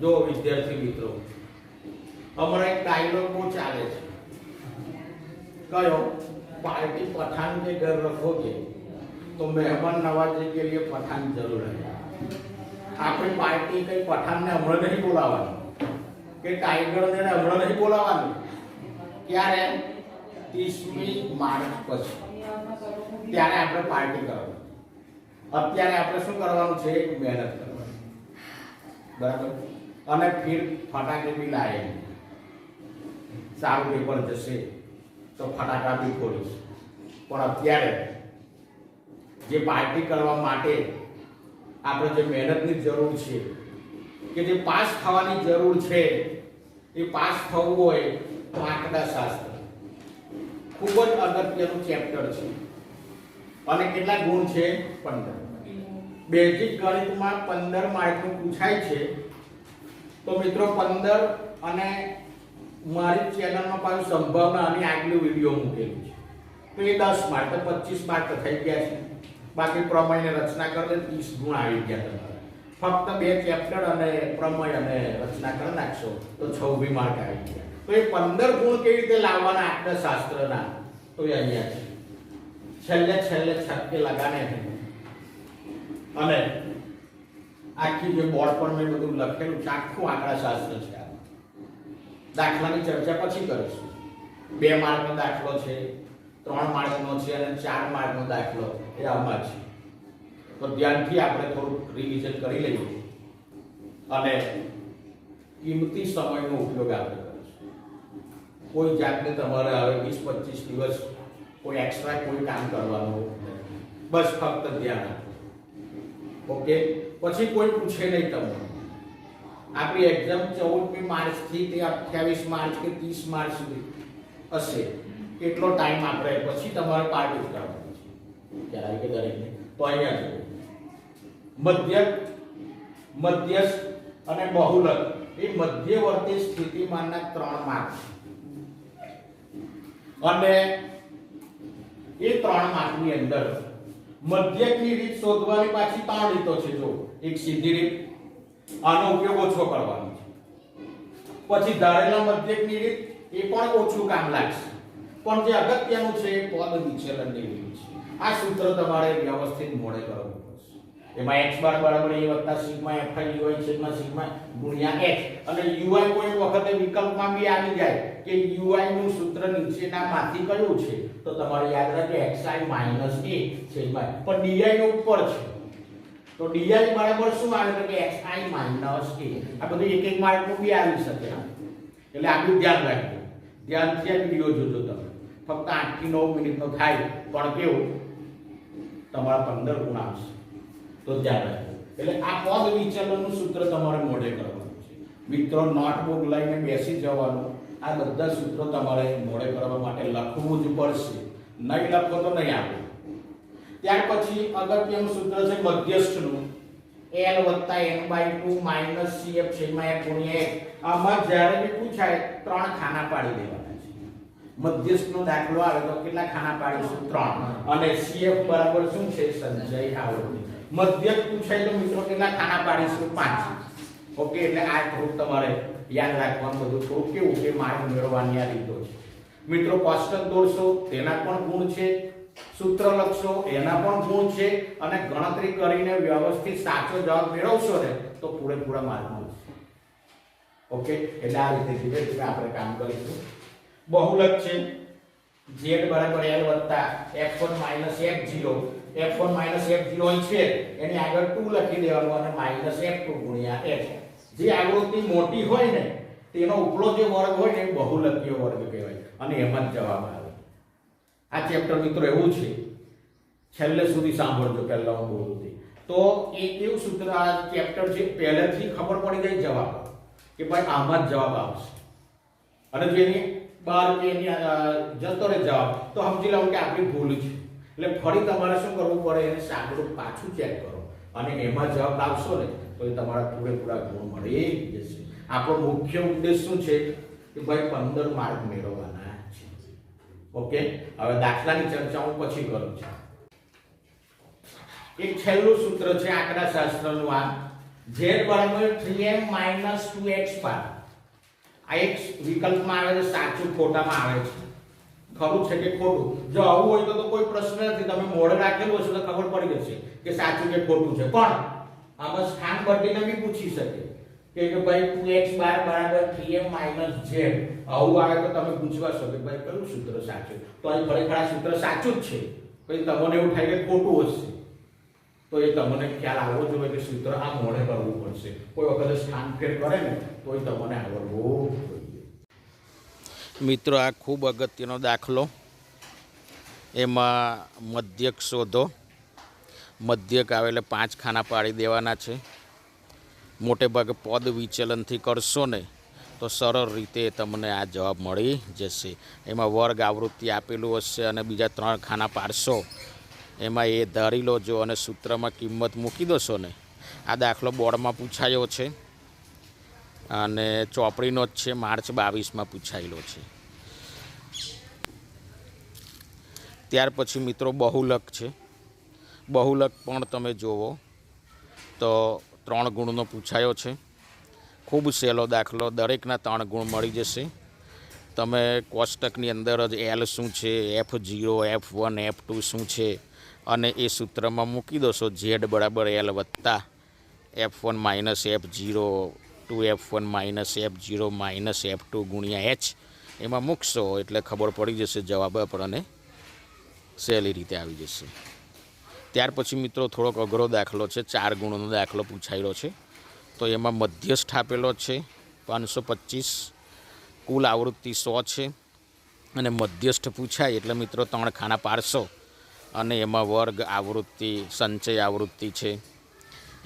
જો વિદ્યાર્થી મિત્રો, અમારા એક ડાયલોગો ચાલે છે. કયો? પાર્ટી પઠાન કે ઘર રખોગે, તો મહેમાન નવાજી કે લીએ પઠાન જરૂર है આપણી પાર્ટી કઈ પઠાનને હમણાં નહીં બોલાવવાની. કે ટાઈગરને હમણાં નહીં બોલાવવાની. ક્યારે? ત્રીસમી માર્ચ પછી. ત્યારે આપણે પાર્ટી કરવાની. અત્યારે આપણે શું કરવાનું છે? મહેનત કરવાની. બરાબર? અને ફીર ફટાકે બી લાવે સારું પેપર જશે તો ફટાકા બી ફોડીશ. પણ અત્યારે જે પાર્ટી કરવા માટે આપણે જે મહેનતની જરૂર છે કે જે પાસ થવાની જરૂર છે એ પાસ થવું હોય તો આંકડા શાસ્ત્ર ખૂબ જ અગત્યનું ચેપ્ટર છે. અને કેટલા ગુણ છે? પંદર. બેઝિક ગણિતમાં પંદર માર્કનું પૂછાય છે તો મિત્રો પંદર અને મારી ચેનલમાં પાછું સંભાવના અને આગલું વીડિયો મૂકેલું છે. તો એ દસ માર્ક, તો પચીસ માર્ક થઈ ગયા છે. બાકી પ્રમેયને રચના કરીને ત્રીસ ગુણ આવી ગયા તમારા. ફક્ત બે ચેપ્ટર અને પ્રમેય અને રચના કરી નાખશો, તો છવ્વીસ માર્ક આવી ગયા. તો એ પંદર ગુણ કેવી રીતે લાવવાના આંકડા શાસ્ત્રના? તો એ અહીંયા છે. છેલ્લે છેલ્લે છક્કે લગાને અને આખી જે બોર્ડ પર મેં બધું લખેલું છે, આખું આંકડા શાસ્ત્ર છે દાખલાની ચર્ચા પછી કરીશું. બે માર્કનો દાખલો છે, ત્રણ માર્કનો છે અને ચાર માર્કનો દાખલો એ આમાં છે. તો ધ્યાનથી આપણે થોડુંક રિવિઝન કરી લઈએ. અને કિંમતી સમયનો ઉપયોગ આપણે કોઈ જાતને તમારે હવે વીસ પચીસ દિવસ કોઈ એક્સ્ટ્રા કોઈ કામ કરવાનું બસ ફક્ત ધ્યાન આપો ઓકે પછી કોઈ પૂછે નહીં તમને. આપણી એક્ઝામ ચૌદમી માર્ચથી તે અઠ્યાવીસ માર્ચ કે ત્રીસ માર્ચ સુધી હશે. એટલો ટાઈમ આપણે પછી તમારે પાર્ટી કરવાની છે. ત્યારે કે દરેકને? તો અહીંયા જુઓ મધ્ય મધ્યસ્થ અને બહુલક. એ મધ્યવર્તી સ્થિતિમાનના ત્રણ માર્ક છે. અને એ ત્રણ માર્કની અંદર મધ્યકની રીત શોધવાની પાછી ત્રણ રીતો છે જો. એક સીધી રીત. આનો ઉપયોગ ઓછો કરવાનો છે. પછી ધારેલા મધ્યકની રીત, એ પણ ઓછું કામ લાગશે. પણ જે અગત્યનું છે પદ વિચલનની રીત છે. આ સૂત્ર તમારે વ્યવસ્થિત મોડે કરવું એમાં x બાર બરાબર a વત્તા સિગ્મા fi ui છેદમાં સિગ્મા ગુણ્યા x અને ui કોઈ વખતે વિકલ્પમાં બી આવી જાય કે ui નું સૂત્ર નીચેનામાંથી કયું છે? તો તમારે યાદ રાખજો xi માઇનસ a છેદમાં પણ di નો ઉપર છે. તો di બરાબર શું આવે? કે xi માઇનસ a. આ બધું એક એક માર્કનું બી આવી શકે. એટલે આટલું ધ્યાન રાખજો. ધ્યાનથી આ વીડિયો જોજો તમે. ફક્ત આઠથી નવ મિનિટનો થાય, પણ કેવું? તમારા પંદર ગુણ આવશે. તો ધ્યાન રાખજો એટલે આ પદ વિચલનનું સૂત્ર તમારે મોઢે કરવાનું છે. મિત્રો નોટબુક લઈને બેસી જવાનું. આ બધા સૂત્રો તમારે મોઢે કરવા માટે લખવું જ પડશે. નહીં લખો તો નહીં આવે ત્યાર પછી અગત્યનું સૂત્ર છે મધ્યસ્થનું. L n by two minus cf છેદમાં f આમાં જ્યારે બી પૂછાય, ત્રણ ખાના પાડી દેવાના છે. મધ્યસ્થનો દાખલો આવે તો કેટલા ખાના પાડીશું? ત્રણ. અને cf બરાબર શું છે? સંજય આવડતી મધ્યક પૂછાય તો મિત્રો કેટલા ખાના પાડીશું, પાંચ. ઓકે, એટલે આ થોડુંક તમારે યાદ રાખવાનું બધું થોડું કેવું કે માર્ગ મેળવવાની આ રીતો છે. મિત્રો કોષ્ટક દોરશો, તેના પણ ગુણ છે, સૂત્ર લખશો, એના પણ ગુણ છે, અને ગણતરી કરીને વ્યવસ્થિત સાચો જવાબ મેળવશો ને, તો પૂરેપૂરા માર્ગ મળશે. ઓકે, એટલે આ રીતે ધીરે ધીરે આપણે કામ કરીશું. બહુલક છે. Z બરાબર l વત્તા f1 minus f0 f1 minus f0 અહીં છે, એની આગળ 2 લખી દેવાનું અને માઇનસ f2 ગુણ્યા f જે આવૃત્તિ મોટી હોય ને, તેનો ઉપલો જે વર્ગ હોય ને, એ બહુલકીય વર્ગ કહેવાય. અને એમાં જ જવાબ આવે. આ ચેપ્ટર મિત્રો એવું છે. છેલ્લે સુધી સાંભળજો પહેલા હું બોલું છું. તો એ એવું સૂત્ર આ ચેપ્ટર છે? પહેલેથી ખબર પડી ગઈ જવાબ. કે ભાઈ આમાં જ જવાબ આવશે. અને જેની બાર કે એની જતો રહે જવાબ. તો સમજી લઉં કે આપણી ભૂલ છે. એટલે ફરી તમારે શું કરવું પડે? એને સાંકડું પાછું ચેક કરો. અને એમાં જવાબ લાવશો ને, તો એ તમારા પૂરેપૂરા ગુણ મળી જશે. આપણો મુખ્ય ઉદ્દેશ શું છે? કે ભાઈ, પંદર માર્ક મેળવવાના છે. ઓકે? હવે દાખલાની ચર્ચા હું પછી કરું છું. એક છેલ્લું સૂત્ર છે આંકડા શાસ્ત્રનું આ z બરાબર 3m 2x બાર આ એક વિકલ્પમાં આવે છે, સાચું ખોટામાં આવે છે. ખરું છે કે ખોટું? જો આવું હોય તો કોઈ પ્રશ્ન નથી. તમે મોડે રાખેલું હશે તો ખબર પડી જશે કે સાચું કે ખોટું છે. પણ આમાં સ્થાન બદલીને બી પૂછી શકે કે કે ભાઈ 2x બાર બરાબર 3m z. આવું આવે તો તમે પૂછવા શકો ભાઈ કયું સૂત્ર સાચું? તો અહીં ખરેખર આ સૂત્ર સાચું જ છે. પછી તમને એવું થાય કે ખોટું હશે. તો એ તમને ખ્યાલ આવવો જોઈએ કે સૂત્ર આ મોડે કરવું પડશે. કોઈ વખતે સ્થાન ફેર કરે ને તો એ તમને આવડવું જોઈએ. મિત્રો, આ ખૂબ અગત્યનો દાખલો. એમાં મધ્યક શોધો. મધ્યક આવે એટલે પાંચ ખાના પાડી દેવાના છે. મોટે ભાગે પદ વિચલનથી કરશો ને તો સરળ રીતે તમને આ જવાબ મળી જશે. એમાં વર્ગ આવૃત્તિ આપેલું હશે અને બીજા ત્રણ ખાના પાડશો. એમાં એ ધારી લોજો અને સૂત્રમાં કિંમત મૂકી દોશો ને. આ દાખલો બોર્ડમાં પૂછાયો છે. અને ચોપડીનો જ છે, માર્ચ બાવીસમાં પૂછાયેલો છે. ત્યાર પછી મિત્રો બહુલક છે. બહુલક પણ તમે જુઓ તો ત્રણ ગુણનો પૂછાયો છે. ખૂબ સહેલો દાખલો, દરેકના ત્રણ ગુણ મળી જશે. તમે કોષ્ટકની અંદર જ એલ શું છે F zero F one F two શું છે? અને એ સૂત્રમાં મૂકી દોશો ઝેડ બરાબર એલ વત્તા F one minus F zero two F one minus F zero minus F two ગુણ્યા એચ એમાં મૂકશો એટલે ખબર પડી જશે જવાબ આપણને સહેલી રીતે આવી જશે. ત્યાર પછી મિત્રો થોડોક અઘરો દાખલો છે, ચાર ગુણોનો દાખલો પૂછાયેલો છે. તો એમાં મધ્યસ્થ આપેલો છે, પાંચસો પચીસ, કુલ આવૃત્તિ સો છે. અને મધ્યસ્થ પૂછાય એટલે મિત્રો ત્રણ ખાના પાડશો. અને એમાં વર્ગ આવૃત્તિ, સંચય આવૃત્તિ છે.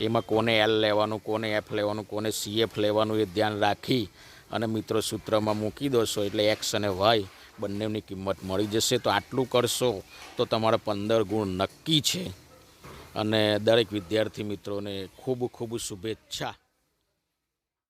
એમાં કોને એલ લેવાનું, કોને એફ લેવાનું, કોને સીએફ લેવાનું એ ધ્યાન રાખી અને મિત્રો સૂત્રમાં મૂકી દોશો એટલે એક્સ અને વાય બંનેની કિંમત મળી જશે. તો આટલું કરશો તો તમારા પંદર ગુણ નક્કી છે. અને દરેક વિદ્યાર્થી મિત્રોને ખૂબ ખૂબ શુભેચ્છા.